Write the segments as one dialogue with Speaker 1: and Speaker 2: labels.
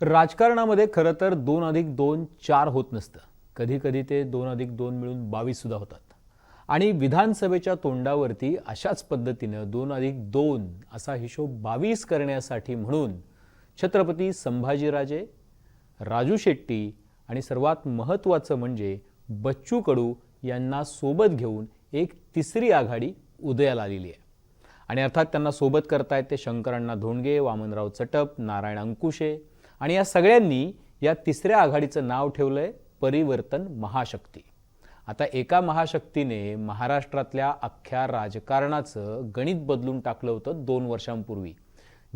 Speaker 1: राजकारणामध्ये खरं तर दोन अधिक दोन चार होत नसतं. कधी कधी ते दोन अधिक दोन मिळून बावीससुद्धा होतात. आणि विधानसभेच्या तोंडावरती अशाच पद्धतीनं दोन अधिक दोन असा हिशोब बावीस करण्यासाठी म्हणून छत्रपती संभाजीराजे राजू शेट्टी आणि सर्वात महत्त्वाचं म्हणजे बच्चू कडू यांना सोबत घेऊन एक तिसरी आघाडी उदयाला आलेली आहे. आणि अर्थात त्यांना सोबत करतायत ते शंकरण्णा धोंडगे वामनराव चटप नारायण अंकुशे आणि या सगळ्यांनी या तिसऱ्या आघाडीचं नाव ठेवलंय परिवर्तन महाशक्ती. आता एका महाशक्तीने महाराष्ट्रातल्या अख्ख्या राजकारणाचं गणित बदलून टाकलं होतं दोन वर्षांपूर्वी.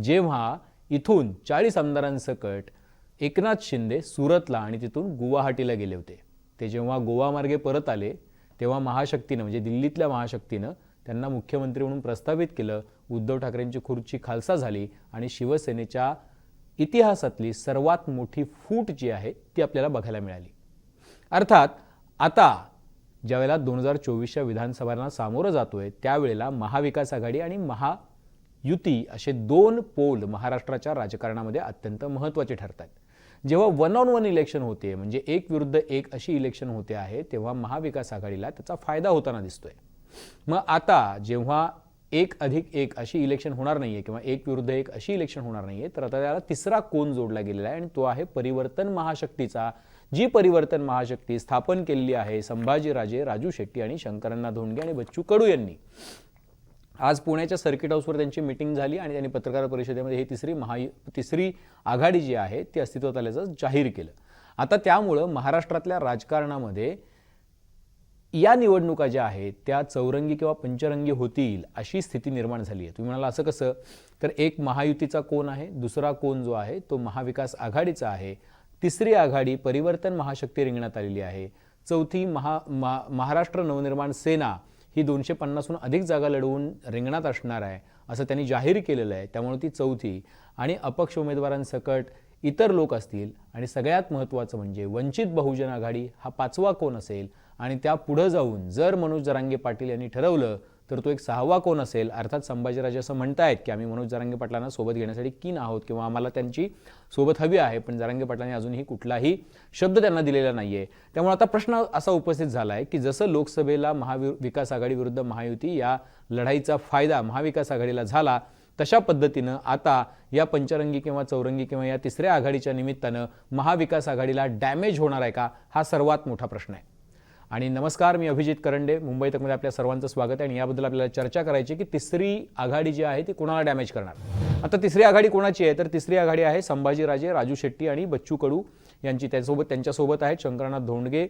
Speaker 1: जेव्हा इथून चाळीस आमदारांसकट एकनाथ शिंदे सुरतला आणि तिथून गुवाहाटीला गेले होते. ते जेव्हा गोवामार्गे परत आले तेव्हा महाशक्तीनं म्हणजे दिल्लीतल्या महाशक्तीनं त्यांना मुख्यमंत्री म्हणून प्रस्तावित केलं. उद्धव ठाकरेंची खुर्ची खालसा झाली आणि शिवसेनेच्या इतिहासातली सर्वात मोठी फूट जी आहे ती आपल्याला बघायला मिळाली. अर्थात आता ज्यावेळेला दोन हजार चोवीसच्या विधानसभांना सामोरं जातोय त्यावेळेला महाविकास आघाडी आणि महायुती असे दोन पोल महाराष्ट्राच्या राजकारणामध्ये अत्यंत महत्त्वाचे ठरत आहेत जेव्हा वन ऑन वन इलेक्शन होते म्हणजे एक विरुद्ध एक अशी इलेक्शन होते आहे तेव्हा महाविकास आघाडीला त्याचा फायदा होताना दिसतोय. मग आता जेव्हा एक अधिक एक अशी इलेक्शन होणार नाहीये किंवा एक विरुद्ध एक अशी इलेक्शन होणार नाहीये तर आता त्याला तिसरा कोण जोडला गेलेला आहे आणि तो आहे परिवर्तन महाशक्तीचा. जी परिवर्तन महाशक्ती स्थापन केलेली आहे संभाजीराजे राजू शेट्टी आणि शंकरण्णा धोंडगे आणि बच्चू कडू यांनी. आज पुण्याच्या सर्किट हाऊसवर त्यांची मिटिंग झाली आणि त्यांनी पत्रकार परिषदेमध्ये ही तिसरी महा तिसरी आघाडी जी आहे ती अस्तित्वात आल्याचं जाहीर केलं. आता त्यामुळं महाराष्ट्रातल्या राजकारणामध्ये या निवडणुका ज्या आहेत त्या चौरंगी किंवा पंचरंगी होतील अशी स्थिती निर्माण झाली आहे. तुम्ही म्हणाला असं कसं? तर एक महायुतीचा कोण आहे? दुसरा कोण जो आहे? तो महाविकास आघाडीचा आहे. तिसरी आघाडी परिवर्तन महाशक्ती रिंगणात आलेली आहे. चौथी महा मा महाराष्ट्र नवनिर्माण सेना ही दोनशे पन्नासहून अधिक जागा लढवून रिंगणात असणार आहे असं त्यांनी जाहीर केलेलं आहे. त्यामुळे ती चौथी आणि अपक्ष उमेदवारांसकट इतर लोक असतील. आणि सगळ्यात महत्त्वाचं म्हणजे वंचित बहुजन आघाडी हा पाचवा कोण असेल? आणि त्या पुढं जाऊन जर मनोज जरांगे पाटील यांनी ठरवलं तर तो एक सहावा कोण असेल? अर्थात संभाजीराजे असं म्हणतायत की आम्ही मनोज जरांगे पाटलांना सोबत घेण्यासाठी कीन आहोत किंवा आम्हाला त्यांची सोबत हवी आहे पण जरांगे पाटलांनी अजूनही कुठलाही शब्द त्यांना दिलेला नाही आहे त्यामुळे आता प्रश्न असा उपस्थित झाला आहे की जसं लोकसभेला महावि विकास आघाडीविरुद्ध महायुती या लढाईचा फायदा महाविकास आघाडीला झाला तशा पद्धतीनं आता या पंचरंगी किंवा चौरंगी किंवा या तिसऱ्या आघाडीच्या निमित्तानं महाविकास आघाडीला डॅमेज होणार आहे का? हा सर्वात मोठा प्रश्न आहे. आणि नमस्कार मी अभिजित करंडे. मुंबई तकमध्ये आपल्या सर्वांचं स्वागत आहे आणि याबद्दल आपल्याला चर्चा करायची की तिसरी आघाडी जी आहे ती कोणाला डॅमेज करणार? आता तिसरी आघाडी कोणाची आहे? तर तिसरी आघाडी आहे संभाजीराजे राजू शेट्टी आणि बच्चू कडू यांची. त्यासोबत त्यांच्यासोबत आहेत शंकरनाथ धोंडगे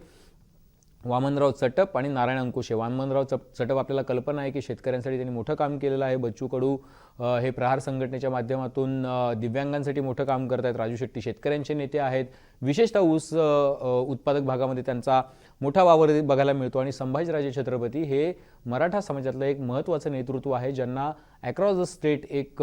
Speaker 1: वामनराव चटप आणि नारायण अंकुशे वामनराव चप चटप आपल्याला कल्पना आहे की शेतकऱ्यांसाठी त्यांनी मोठं काम केलेलं आहे. बच्चू कडू हे प्रहार संघटनेच्या माध्यमातून दिव्यांगांसाठी मोठं काम करत आहेत राजू शेट्टी शेतकऱ्यांचे नेते आहेत. विशेषतः ऊस उत्पादक भागामध्ये त्यांचा मोठा वावर बघायला मिळतो. आणि संभाजीराजे छत्रपती हे मराठा समाजातलं एक महत्त्वाचं नेतृत्व आहे ज्यांना अक्रॉस द स्टेट एक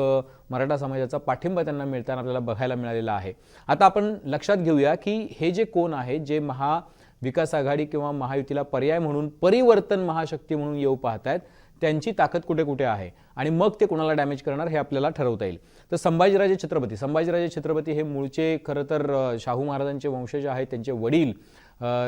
Speaker 1: मराठा समाजाचा पाठिंबा त्यांना मिळताना आपल्याला बघायला मिळालेला आहे. आता आपण लक्षात घेऊया की हे जे कोण आहेत जे महा विकास आघाडी किंवा महायुतीला पर्याय म्हणून परिवर्तन महाशक्ती म्हणून येऊ पाहतायत त्यांची ताकद कुठे कुठे आहे आणि मग ते कोणाला डॅमेज करणार हे आपल्याला ठरवता येईल. तर संभाजीराजे छत्रपती संभाजीराजे छत्रपती हे मूळचे खरं तर शाहू महाराजांचे वंशज आहेत त्यांचे वडील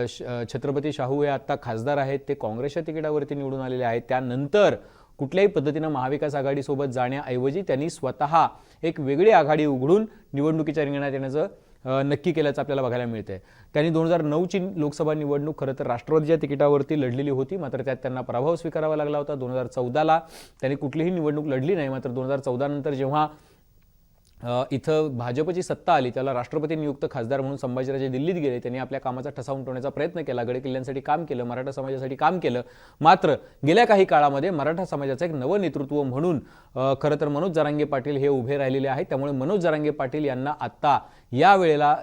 Speaker 1: श- छत्रपती शाहू हे आत्ता खासदार आहेत ते काँग्रेसच्या तिकिटावरती निवडून आलेले आहेत. त्यानंतर कुठल्याही पद्धतीनं महाविकास आघाडीसोबत जाण्याऐवजी त्यांनी स्वतः एक वेगळी आघाडी उघडून निवडणुकीच्या रिंगणात येण्याचं नक्की केल्याचं आपल्याला बघायला मिळतंय. त्यांनी दोन हजार नऊची लोकसभा निवडणूक खरं तर राष्ट्रवादीच्या तिकिटावरती लढलेली होती मात्र त्यात त्यांना पराभव स्वीकारावा लागला होता. दोन हजार चौदाला त्यांनी कुठलीही निवडणूक लढली नाही मात्र दोन हजार चौदा नंतर जेव्हा इथं भाजपची सत्ता आली त्याला राष्ट्रपती नियुक्त खासदार म्हणून संभाजीराजे दिल्लीत गेले. त्यांनी आपल्या कामाचा ठसा उमटवण्याचा प्रयत्न केला. गड किल्ल्यांसाठी काम केलं मराठा समाजासाठी काम केलं. मात्र गेल्या काही काळामध्ये मराठा समाजाचं एक नवं नेतृत्व म्हणून खरं तर मनोज जरांगे पाटील हे उभे राहिलेले आहेत. त्यामुळे मनोज जरांगे पाटील यांना आत्ता या वेळेला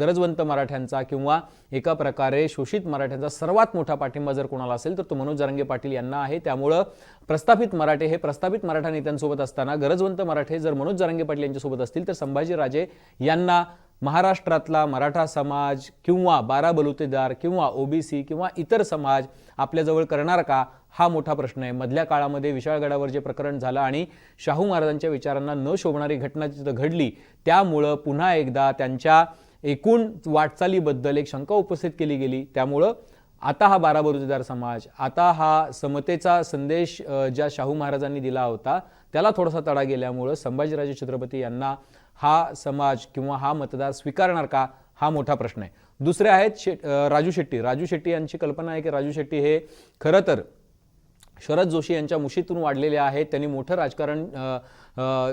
Speaker 1: गरजवंत मराठ्यांचा किंवा एका प्रकारे शोषित मराठ्यांचा सर्वात मोठा पाठिंबा जर कोणाला असेल तर तो मनोज जरांगे पाटील यांना आहे. त्यामुळं प्रस्थापित मराठे हे प्रस्थापित मराठा नेत्यांसोबत असताना गरजवंत मराठे जर मनोज जरांगे पाटील यांच्यासोबत असतील तर संभाजीराजे यांना महाराष्ट्रातला मराठा समाज किंवा बारा बलुतेदार किंवा ओबीसी किंवा इतर समाज आपल्याजवळ करणार का हा मोठा प्रश्न आहे. मधल्या काळामध्ये विशाळगडावर जे प्रकरण झालं आणि शाहू महाराजांच्या विचारांना न शोभणारी घटना जिथं घडली त्यामुळं पुन्हा एकदा त्यांच्या एकूण वाटचालीबद्दल एक शंका उपस्थित केली गेली. त्यामुळं आता हा बारा बरुजेदार समाज आता हा समतेचा संदेश ज्या शाहू महाराजांनी दिला होता त्याला थोडासा तडा गेल्यामुळं संभाजीराजे छत्रपती यांना हा समाज किंवा हा मतदार स्वीकारणार का हा मोठा प्रश्न आहे. दुसरे आहेत शे राजू शेट्टी. राजू शेट्टी यांची कल्पना आहे की राजू शेट्टी हे खरं तर शरद जोशी यांच्या मुशीतून वाढलेले आहेत. त्यांनी मोठं राजकारण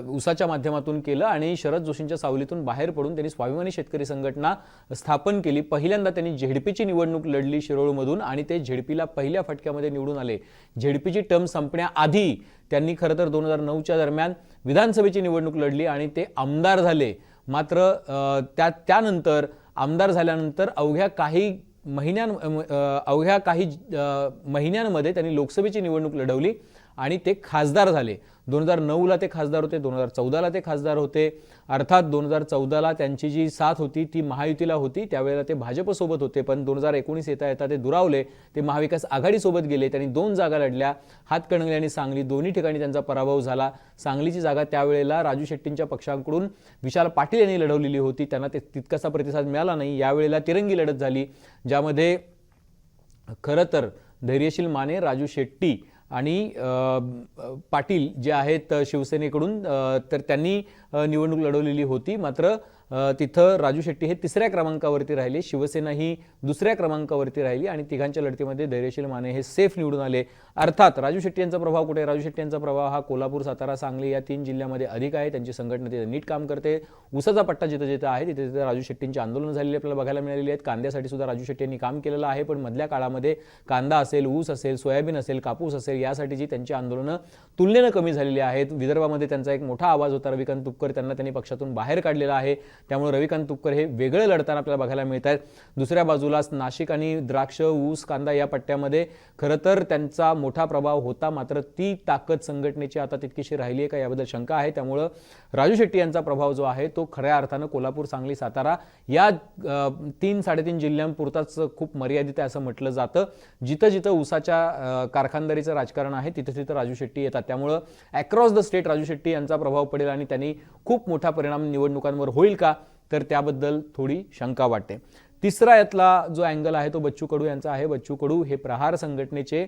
Speaker 1: उसाच्या माध्यमातून केलं आणि शरद जोशींच्या सावलीतून बाहेर पडून त्यांनी स्वाभिमानी शेतकरी संघटना स्थापन केली. पहिल्यांदा त्यांनी झेडपीची निवडणूक लढली शिरोळमधून आणि ते झेडपीला पहिल्या फटक्यामध्ये निवडून आले. झेडपीची टर्म संपण्याआधी त्यांनी खरं तर दोन हजार नऊच्या दरम्यान विधानसभेची निवडणूक लढली आणि ते आमदार झाले. मात्र त्या त्यानंतर आमदार झाल्यानंतर अवघ्या काही महिन्यां अवघ्या काही महिन्यांमध्ये त्यांनी लोकसभेची निवडणूक लढवली आणि ते खासदार झाले. दोन हजार नऊला ते खासदार होते दोन हजार चौदाला ते खासदार होते. अर्थात दोन हजार चौदाला त्यांची जी साथ होती ती महायुतीला होती. त्यावेळेला ते भाजपसोबत होते पण दोन हजार एकोणीस येता येता ते दुरावले. ते महाविकास आघाडीसोबत गेले त्यांनी दोन जागा लढल्या. हातकणंगले आणि सांगली दोन्ही ठिकाणी त्यांचा पराभव झाला. सांगलीची जागा त्यावेळेला राजू शेट्टींच्या पक्षांकडून विशाल पाटील यांनी लढवलेली होती. त्यांना ते तितकासा प्रतिसाद मिळाला नाही. यावेळेला तिरंगी लढत झाली ज्यामध्ये खरं तर धैर्यशील माने राजू शेट्टी आणि पाटील जे आहेत शिवसेनेकडून तर त्यांनी निवडणूक लढवलेली होती. मात्र तिथं राजू शेट्टी हे तिसऱ्या क्रमांकावरती राहिले. शिवसेना ही दुसऱ्या क्रमांकावरती राहिली आणि तिघांच्या लढतीमध्ये धैर्यशील माने हे सेफ निवडून आले. अर्थात राजू शेट्टी यांचा प्रभाव कुठे? राजू शेट्टी यांचा प्रभाव हा कोल्हापूर सातारा सांगली या तीन जिल्ह्यामध्ये अधिक आहे. त्यांची संघटना तिथे नीट काम करते. उसाचा पट्टा जिथं जिथं आहे तिथे तिथे राजू शेट्टींची आंदोलनं झालेली आपल्याला बघायला मिळालेली आहेत. कांद्यासाठी सुद्धा राजू शेट्टी यांनी काम केलेलं आहे पण मधल्या काळामध्ये कांदा असेल ऊस असेल सोयाबीन असेल कापूस असेल यासाठी जी त्यांची आंदोलनं तुलनेनं कमी झालेली आहेत. विदर्भामध्ये त्यांचा एक मोठा आवाज होता. रविकांत तुपकर त्यांना त्यांनी पक्षातून बाहेर काढलेला आहे. त्यामुळे रविकांत तुपकर हे वेगळं लढताना आपल्याला बघायला मिळत आहेत दुसऱ्या बाजूलाच नाशिक आणि द्राक्ष ऊस कांदा या पट्ट्यामध्ये खरं तर त्यांचा मोठा प्रभाव होता मात्र ती ताकद संघटनेची आता तितकीशी राहिली आहे का याबद्दल शंका आहे. त्यामुळं राजू शेट्टी यांचा प्रभाव जो आहे तो खऱ्या अर्थानं कोल्हापूर सांगली सातारा या तीन साडेतीन जिल्ह्यांपुरताच खूप मर्यादित आहे असं म्हटलं जातं. जिथं जिथं उसाच्या कारखानदारीचं राजकारण आहे तिथं तिथं राजू शेट्टी येतात. त्यामुळं across the state Raju Shetti यांचा प्रभाव पडेल आणि त्यांनी खूप मोठा परिणाम निवडणुकांवर होईल का? तर त्याबद्दल थोडी शंका वाटते. तिसरा यातला जो अँगल आहे तो बच्चू कडू यांचा आहे. बच्चू कडू हे प्रहार संघटनेचे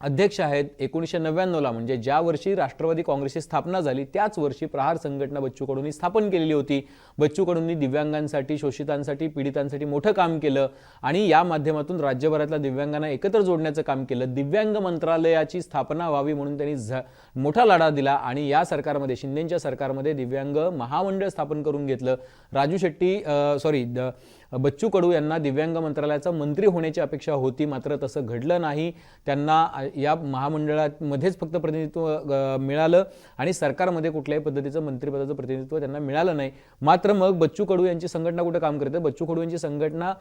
Speaker 1: अध्यक्ष आहेत एकोणीसशे नव्याण्णवला म्हणजे ज्या वर्षी राष्ट्रवादी काँग्रेसची स्थापना झाली त्याच वर्षी प्रहार संघटना बच्चू कडूंनी स्थापन केलेली होती. बच्चू कडूंनी दिव्यांगांसाठी शोषितांसाठी पीडितांसाठी मोठं काम केलं आणि या माध्यमातून राज्यभरातल्या दिव्यांगांना एकत्र जोडण्याचं काम केलं. दिव्यांग मंत्रालयाची स्थापना व्हावी म्हणून त्यांनी झ मोठा लढा दिला आणि या सरकारमध्ये शिंदेच्या सरकारमध्ये दिव्यांग महामंडळ स्थापन करून घेतलं. राजू शेट्टी सॉरी बच्चू कडू यांना दिव्यांग मंत्रालयाचा मंत्री होण्याची अपेक्षा होती मात्र तसं घडलं नाही. त्यांना या महामंडळामध्येच फक्त प्रतिनिधित्व मिळालं आणि सरकारमध्ये कुठल्याही पद्धतीचं मंत्रिपदाचं प्रतिनिधित्व त्यांना मिळालं नाही. मात्र मग बच्चू कडू यांची संघटना कुठे काम करते? बच्चू कडू यांची संघटना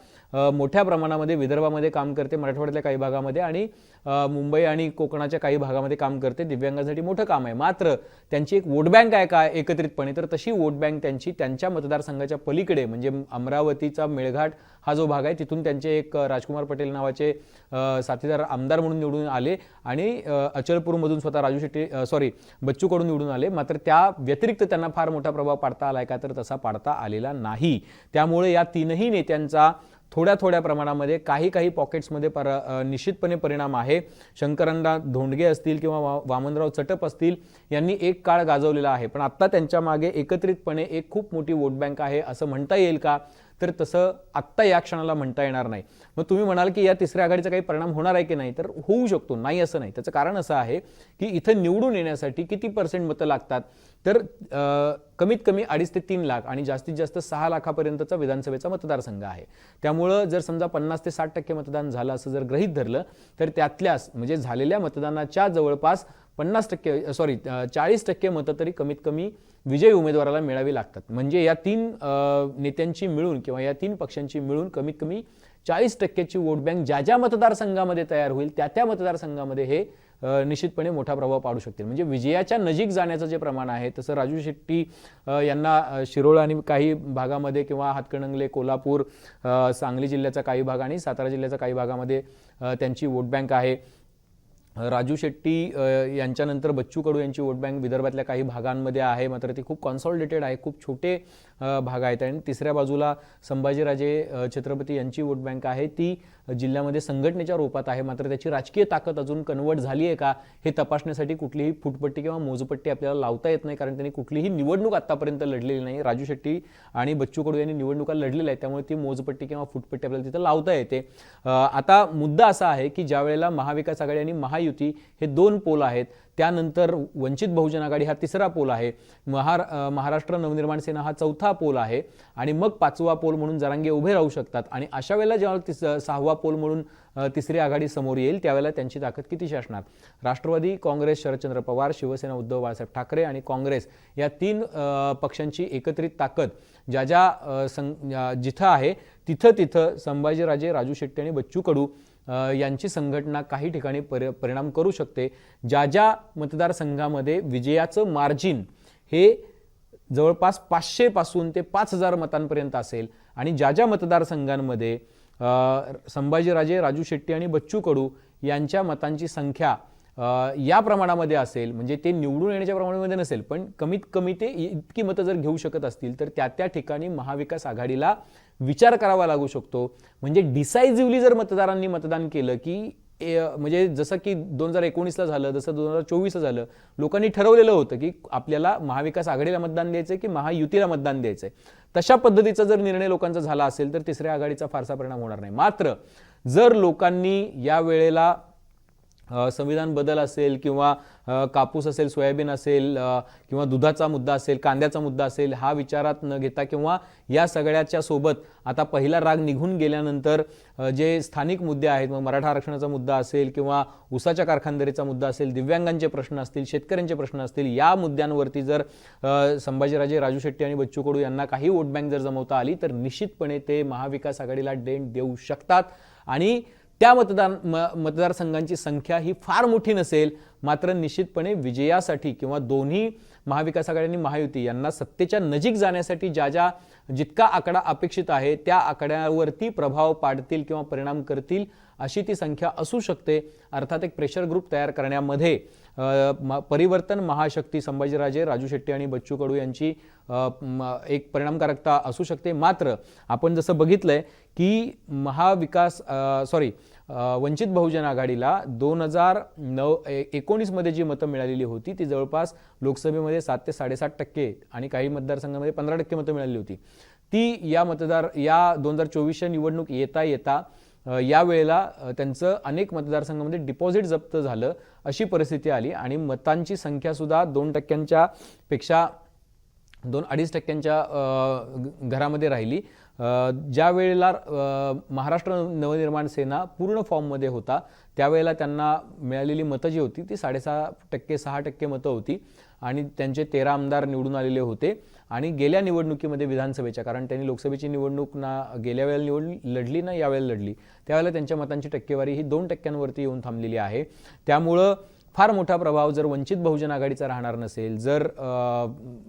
Speaker 1: मोठ्या प्रमाणामध्ये विदर्भामध्ये काम करते मराठवाड्यातल्या काही भागामध्ये आणि मुंबई आणि कोकणाच्या काही भागामध्ये काम करते. दिव्यांगांसाठी मोठं काम आहे. मात्र त्यांची एक वोट बँक आहे का? एकत्रितपणे. तर तशी वोट बँक त्यांची त्यांच्या मतदारसंघाच्या पलीकडे म्हणजे अमरावतीचा मेळघाट हा जो भाग आहे तिथून त्यांचे एक राजकुमार पटेल नावाचे साथीदार आमदार म्हणून निवडून आले आणि अचलपूरमधून स्वतः राजू शेट्टी सॉरी बच्चूकडून निवडून आले. मात्र त्या व्यतिरिक्त त्यांना फार मोठा प्रभाव पाडता आलाय का तर तसा पाडता आलेला नाही. त्यामुळे या तीनही नेत्यांचा थोड्या थोड्या प्रमाणामध्ये काही काही पॉकेट्समध्ये पर निश्चितपणे परिणाम आहे. शंकरंदा धोंडगे असतील किंवा वा वामनराव चटप असतील यांनी एक काळ गाजवलेला आहे. पण आत्ता त्यांच्या मागे एकत्रितपणे एक खूप मोठी वोट बँक आहे असं म्हणता येईल का? तर तसं आत्ता या क्षणाला म्हणता येणार नाही. मग तुम्ही म्हणाल की या तिसऱ्या आघाडीचा काही परिणाम होणार आहे की नाही? तर होऊ शकतो. नाही असं नाही. त्याचं कारण असं आहे की इथं निवडून येण्यासाठी किती पर्सेंट मतं लागतात? तर कमीत कमी अडीच ते तीन लाख आणि जास्तीत जास्त सहा लाखापर्यंतचा विधानसभेचा मतदारसंघ आहे. त्यामुळं जर समजा पन्नास ते साठ टक्के मतदान झालं असं जर गृहीत धरलं तर त्यातल्याच म्हणजे झालेल्या मतदानाच्या जवळपास पन्नास टक्के सॉरी चाळीस टक्के मतं तरी कमीत कमी विजयी उमेदवाराला मिळावी लागतात. म्हणजे या तीन नेत्यांची मिळून किंवा या तीन पक्षांची मिळून कमीत कमी चाळीस टक्क्याची वोट बँक ज्या ज्या मतदारसंघामध्ये तयार होईल त्या त्या मतदारसंघामध्ये हे निश्चितपणे मोठा प्रभाव पाडू शकतील. म्हणजे विजयाच्या नजीक जाण्याचं जे प्रमाण आहे तसं राजू शेट्टी यांना शिरोळ आणि काही भागामध्ये किंवा हातकणंगले कोल्हापूर सांगली जिल्ह्याचा काही भाग आणि सातारा जिल्ह्याचा काही भागामध्ये त्यांची वोट बँक आहे. राजू शेट्टी यांच्यानंतर बच्चू कडू यांची वोट बँक विदर्भातल्या काही भागांमध्ये आहे मात्र ती खूप कॉन्सॉलिडेटेड आहे खूप छोटे भाग आहेत. आणि तिसऱ्या बाजूला संभाजीराजे छत्रपती यांची वोट बँक आहे. ती जिल्ह्यामध्ये संघटनेच्या रूपात आहे. मात्र त्याची राजकीय ताकद अजून कन्वर्ट झाली आहे का हे तपासण्यासाठी कुठलीही फुटपट्टी किंवा मोजपट्टी आपल्याला लावता येत नाही कारण त्यांनी कुठलीही निवडणूक आतापर्यंत लढलेली नाही. राजू शेट्टी आणि बच्चू कडू यांनी निवडणुका लढलेल्या आहेत. त्यामुळे ती मोजपट्टी किंवा फुटपट्टी आपल्याला तिथं लावता येते. आता मुद्दा असा आहे की ज्या वेळेला महाविकास आघाडी आणि महायुती हे दोन पोल आहेत त्यानंतर वंचित बहुजन आघाडी हा तिसरा पोल आहे. महार महाराष्ट्र नवनिर्माण सेना हा चौथा पोल आहे. आणि मग पाचवा पोल म्हणून जरांगे उभे राहू शकतात. आणि अशा वेळेला जेव्हा तिस सहावा पोल म्हणून तिसरी आघाडी समोर येईल त्यावेळेला त्यांची ताकद कितीशी असणार? राष्ट्रवादी काँग्रेस शरदचंद्र पवार शिवसेना उद्धव बाळासाहेब ठाकरे आणि काँग्रेस या तीन पक्षांची एकत्रित ताकद ज्या ज्या सं जिथं आहे तिथं तिथं संभाजीराजे राजू शेट्टी आणि बच्चू कडू यांची संघटना काही ठिकाणी परि परिणाम करू शकते. ज्या ज्या मतदारसंघामध्ये विजयाचं मार्जिन हे जवळपास पाचशेपासून ते पाच हजार मतांपर्यंत असेल आणि ज्या ज्या मतदारसंघांमध्ये संभाजीराजे राजू शेट्टी आणि बच्चू कडू यांच्या मतांची संख्या या प्रमाणामध्ये असेल म्हणजे ते निवडून येण्याच्या प्रमाणामध्ये नसेल पण कमीत कमी ते इतकी मतं जर घेऊ शकत असतील तर त्या त्या ठिकाणी महाविकास आघाडीला विचार करावा लागू शकतो. म्हणजे डिसायझिव्हली जर मतदारांनी मतदान केलं की ए, म्हणजे जसं की दोन हजार एकोणीसला झालं जसं दोन हजार चोवीसला झालं लोकांनी ठरवलेलं होतं की आपल्याला महाविकास आघाडीला मतदान द्यायचं की महायुतीला मतदान द्यायचं तशा पद्धतीचा जर निर्णय लोकांचा झाला असेल तर तिसऱ्या आघाडीचा फारसा परिणाम होणार नाही. मात्र जर लोकांनी या वेळेला संविधान बदल असेल किंवा कापूस असेल सोयाबीन असेल किंवा दुधाचा मुद्दा असेल कांद्याचा मुद्दा असेल हा विचारात न घेता किंवा या सगळ्याच्या सोबत आता पहिला राग निघून गेल्यानंतर जे स्थानिक मुद्दे आहेत मग मराठा आरक्षणाचा मुद्दा असेल किंवा उसाच्या कारखानदारीचा मुद्दा असेल दिव्यांगांचे प्रश्न असतील शेतकऱ्यांचे प्रश्न असतील या मुद्द्यांवरती जर संभाजीराजे राजू शेट्टी आणि बच्चू कडू यांना काही वोट बँक जर जमवता आली तर निश्चितपणे ते महाविकास आघाडीला डेंट देऊ शकतात. आणि त्या मतदान म मतदारसंघांची संख्या ही फार मोठी नसेल मात्र निश्चितपणे विजयासाठी किंवा दोन्ही महाविकास आघाडी आणि महायुती यांना सत्तेच्या नजीक जाण्यासाठी ज्या ज्या जितका आकडा अपेक्षित आहे त्या आकड्यावरती प्रभाव पाडतील किंवा परिणाम करतील अशी ती संख्या असू शकते. अर्थात एक प्रेशर ग्रुप तयार करण्यामध्ये परिवर्तन महाशक्ती संभाजीराजे राजू शेट्टी आणि बच्चू कडू यांची एक परिणामकारकता असू शकते. मात्र आपण जसं बघितलंय की महाविकास सॉरी वंचित बहुजन आघाडीला दोन हजार नऊ एकोणीसमध्ये जी मतं मिळालेली होती ती जवळपास लोकसभेमध्ये सात ते साडेसात टक्के आणि काही मतदारसंघामध्ये पंधरा टक्के मतं मिळाली होती. ती या मतदार या दोन हजार चोवीसच्या निवडणूक येता येता यावेळेला या वेळेला त्यांचं अनेक मतदारसंघामध्ये डिपॉझिट जप्त झालं अशी परिस्थिती आली आणि मतांची संख्यासुद्धा दोन टक्क्यांच्या पेक्षा दोन अडीच टक्क्यांच्या घरामध्ये राहिली. ज्या वेळेला महाराष्ट्र नवनिर्माण सेना पूर्ण फॉर्ममध्ये होता त्यावेळेला त्यांना मिळालेली मतं जी होती ती साडेसहा टक्के सहा टक्के मतं होती आणि त्यांचे तेरा आमदार निवडून आलेले होते. आणि गेल्या निवडणुकीमध्ये विधानसभेच्या कारण त्यांनी लोकसभेची निवडणूक ना गेल्या वेळेला निवड लढली ना यावेळेला लढली त्यावेळेला त्यांच्या मतांची टक्केवारी ही दोन टक्क्यांवरती येऊन थांबलेली आहे. त्यामुळं फार मोठा प्रभाव जर वंचित बहुजन आघाडीचा राहणार नसेल जर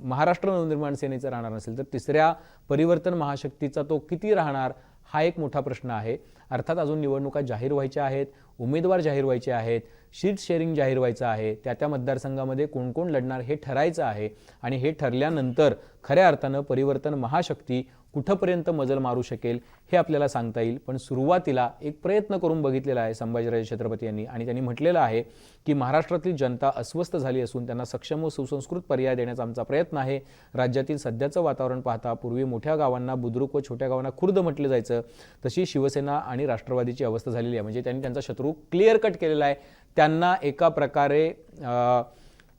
Speaker 1: महाराष्ट्र नवनिर्माण सेनेचा राहणार नसेल तर तिसऱ्या परिवर्तन महाशक्तीचा तो किती राहणार हा एक मोठा प्रश्न आहे. अर्थात अजून निवडणुका जाहीर व्हायच्या आहेत. उमेदवार जाहीर व्हायचे आहेत सीट शेअरिंग जाहीर व्हायचं आहे त्या त्या मतदारसंघामध्ये कोण कोण लढणार हे ठरायचं आहे आणि हे ठरल्यानंतर खऱ्या अर्थानं परिवर्तन महाशक्ती कुठंपर्यंत मजल मारू शकेल हे आपल्याला सांगता येईल. पण सुरुवातीला एक प्रयत्न करून बघितलेला आहे संभाजीराजे छत्रपती यांनी आणि त्यांनी म्हटलेलं आहे की महाराष्ट्रातील जनता अस्वस्थ झाली असून त्यांना सक्षम व सुसंस्कृत पर्याय देण्याचा आमचा प्रयत्न आहे. राज्यातील सध्याचं वातावरण पाहता पूर्वी मोठ्या गावांना बुद्रुक व छोट्या गावांना खुर्द म्हटलं जायचं. तशी शिवसेना आणि राष्ट्रवादीची अवस्था झालेली आहे. म्हणजे त्यांनी त्यांचा शत्रू क्लिअर कट केलेला आहे. त्यांना एका प्रकारे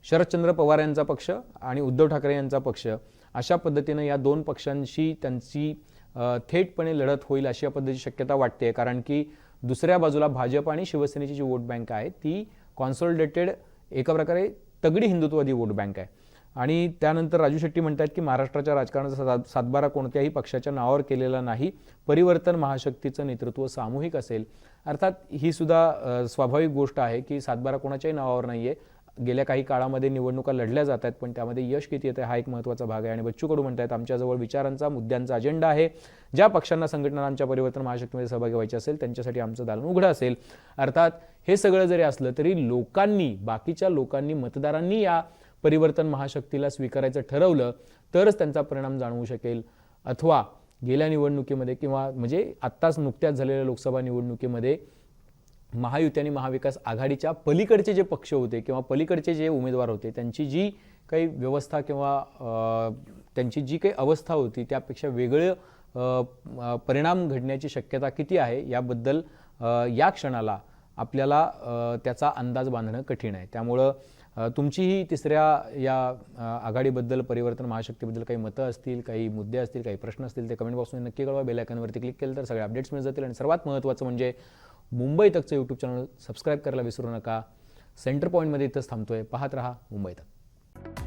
Speaker 1: शरदचंद्र पवार यांचा पक्ष आणि उद्धव ठाकरे यांचा पक्ष अशा पद्धतीनं या दोन पक्षांशी त्यांची थेटपणे लढत होईल अशा पद्धतीची शक्यता वाटते कारण की दुसऱ्या बाजूला भाजप आणि शिवसेनेची जी वोट बँक आहे ती कॉन्सॉलिडेटेड एका प्रकारे तगडी हिंदुत्ववादी वोट बँक आहे. आणि त्यानंतर राजू शेट्टी म्हणतात की महाराष्ट्राच्या राजकारणाचा सात- सातबारा कोणत्याही पक्षाच्या नावावर केलेला नाही. परिवर्तन महाशक्तीचं नेतृत्व सामूहिक असेल. अर्थात ही सुद्धा स्वाभाविक गोष्ट आहे की सातबारा कोणाच्याही नावावर नाही आहे गेल्या काही काळामध्ये निवडणुका लढल्या जात आहेत पण त्यामध्ये यश किती येतं हा एक महत्त्वाचा भाग आहे. आणि बच्चू कडू म्हणतात आमच्याजवळ विचारांचा मुद्द्यांचा अजेंडा आहे. ज्या पक्षांना संघटना आमच्या परिवर्तन महाशक्तीमध्ये सहभागी व्हायचे असेल त्यांच्यासाठी आमचं दालन उघडं असेल. अर्थात हे सगळं जरी असलं तरी लोकांनी बाकीच्या लोकांनी मतदारांनी या परिवर्तन महाशक्तीला स्वीकारायचं ठरवलं तरच त्यांचा परिणाम जाणवू शकेल. अथवा गेल्या निवडणुकीमध्ये किंवा म्हणजे आत्ताच नुकत्याच झालेल्या लोकसभा निवडणुकीमध्ये महायुती आणि महाविकास आघाडीच्या पलीकडचे जे पक्ष होते किंवा पलीकडचे जे उमेदवार होते त्यांची जी काही व्यवस्था किंवा त्यांची जी काही अवस्था होती त्यापेक्षा वेगळं परिणाम घडण्याची शक्यता किती आहे याबद्दल या क्षणाला आपल्याला त्याचा अंदाज बांधणं कठीण आहे. त्यामुळं तुमचीही तिसऱ्या या आघाडीबद्दल परिवर्तन महाशक्तीबद्दल काही मतं असतील काही मुद्दे असतील काही प्रश्न असतील ते कमेंट बॉक्समध्ये नक्की कळवा. बेल आयकॉनवरती क्लिक केलं तर सगळे अपडेट्स मिळत जातील. आणि सर्वात महत्त्वाचं म्हणजे मुंबई तकचं यूट्यूब चॅनल सबस्क्राईब करायला विसरू नका. सेंटर पॉईंटमध्ये इथंच थांबतोय. पाहत रहा मुंबई तक.